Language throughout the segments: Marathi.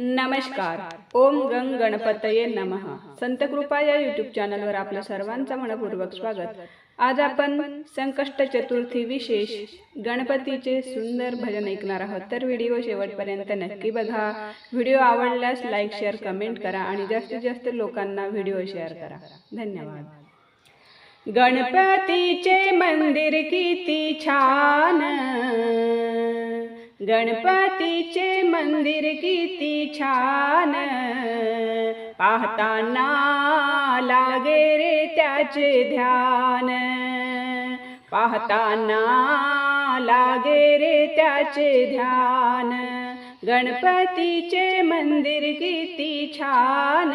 नमस्कार. ओम गंग गणपतये नमः. संत कृपा या युट्यूब चॅनलवर आपलं सर्वांचं मनपूर्वक स्वागत. आज आपण संकष्ट चतुर्थी विशेष गणपतीचे सुंदर भजन ऐकणार आहोत. तर व्हिडिओ शेवटपर्यंत नक्की बघा. व्हिडिओ आवडल्यास लाईक शेअर कमेंट करा आणि जास्तीत जास्त लोकांना व्हिडिओ शेअर करा. धन्यवाद. गणपतीचे मंदिर किती छान. गणपतीचे मंदिर किती छान. पाहताना लागे रे त्याचे ध्यान. पाहताना लागे रे त्याचे ध्यान. गणपतीचे मंदिर किती छान.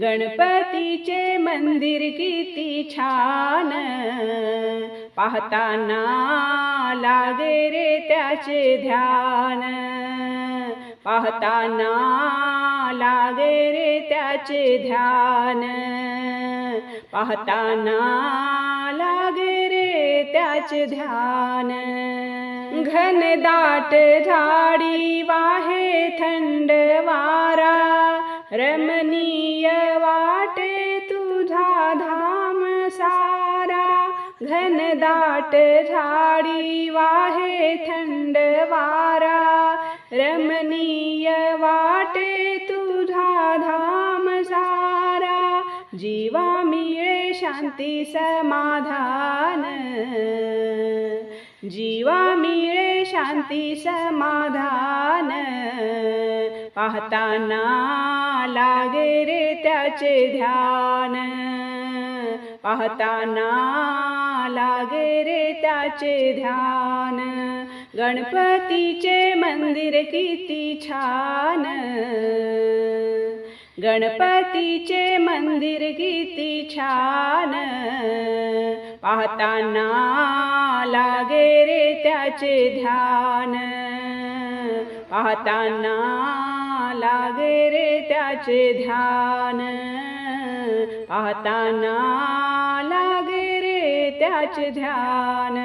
गणपतीचे मंदिर किती छान. पाहताना लागे रे त्याचे ध्यान. पाहताना लागे रे त्याचे ध्यान. पाहताना लागे रे त्याचे ध्यान. घनदाट झाडी वाहे थंड वारा रमणीय वा घनदाट झाडी वाहे थंड वारा. रमणीय वाटे तुझा धाम सारा. जीवा मिळे शांती समाधान. जीवा मिळे शांती समाधान. पाहताना लागे रे त्याचे ध्यान. पाहताना लागे रे त्याचे ध्यान. गणपतीचे मंदिर किती छान. गणपतीचे मंदिर किती छान. पाहताना लागे रे त्याचे ध्यान. पाहताना लागे रे त्याचे ध्यान. पाहताना लागे ध्यान।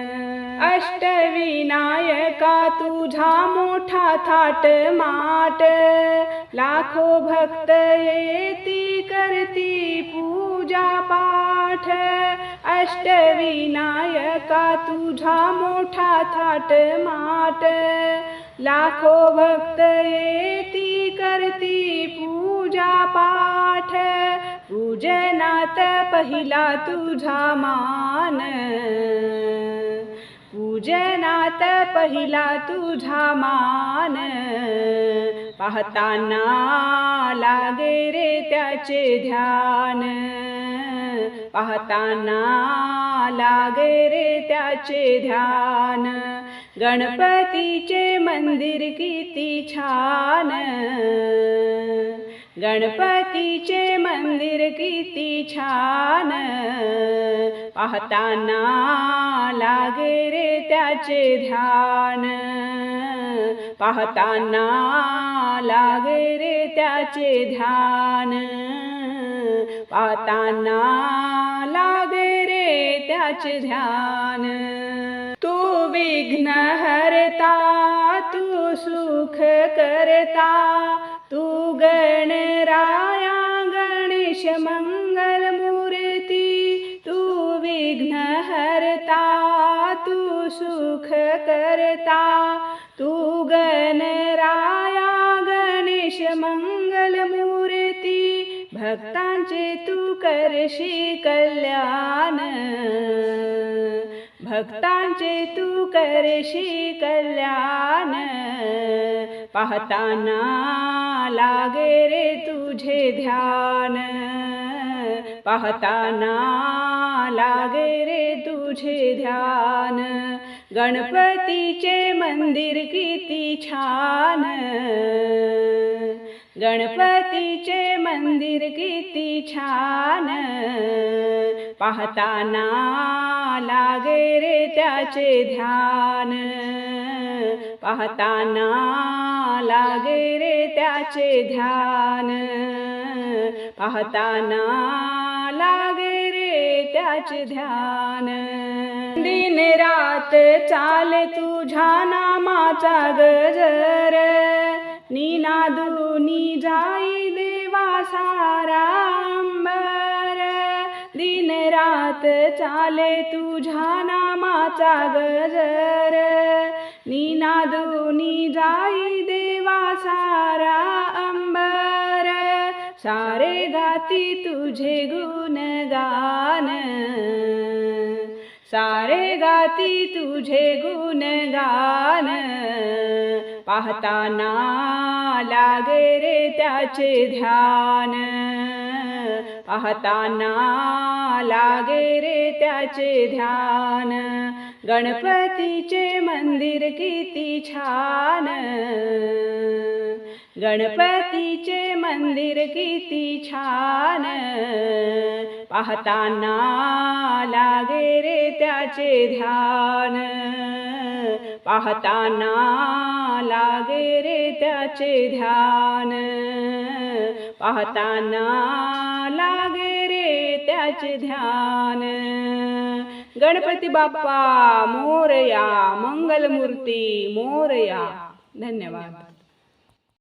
अष्टविनायका तुझा मोठा थाट माट। लाखो भक्त येती करती पूजा पाठ। अष्टविनायका तुझा मोठा थाट माट। लाखो भक्त येती करती पूजा पाठ पूजनात पहिला तुझा मान. पूजनात पहिला तुझा मान. पाहताना लागे रे त्याचे ध्यान. पाहताना लागे रे त्याचे ध्यान. गणपतीचे मंदिर किती छान. गणपतीचे मंदिर किती छान. पाहताना लागे रे त्याचे ध्यान. पाहताना लागे रे त्याचे ध्यान. पाहताना लागे रे त्याचे ध्यान. तू विघ्न हरता सुख करता तू गणराया गणेश मंगल मूर्ती तू विघ्न हरता तू सुख करता तू गणराया गणेश मंगल मूर्ती भक्तांचे तू करशी कल्याण. भक्तांचे तू करशी कल्याण. पाहताना लागे रे तुझे ध्यान. पाहताना लागे रे तुझे ध्यान. गणपतीचे मंदिर किती छान. गणपतीचे मंदिर किती छान. पाहताना लागे रे त्याचे ध्यान. पाहताना लागे रे त्याचे ध्यान. पाहताना लागे रे त्याचे ध्यान. दिन रात चाल तुझ्या नामाचा गजर. निनादुनी जाई देवा सारा अंबर. दिन रात चाले तुझ्या नामाचा गजर. निनादुनी जाई देवा सारा अंबर. सारे गाती तुझे गुणगान सारे गाती तुझे गुणगान पाहताना लागे रे त्याचे ध्यान. पाहताना लागे रे त्याचे ध्यान. गणपतीचे मंदिर किती छान. गणपतीचे मंदिर किती छान. पाहताना लागे रे त्याचे ध्यान. पाहताना लागे रे त्याचे ध्यान. पाहताना त्याचे ध्यान। गणपती बाप्पा मोरया मंगलमूर्ती मोरया। धन्यवाद।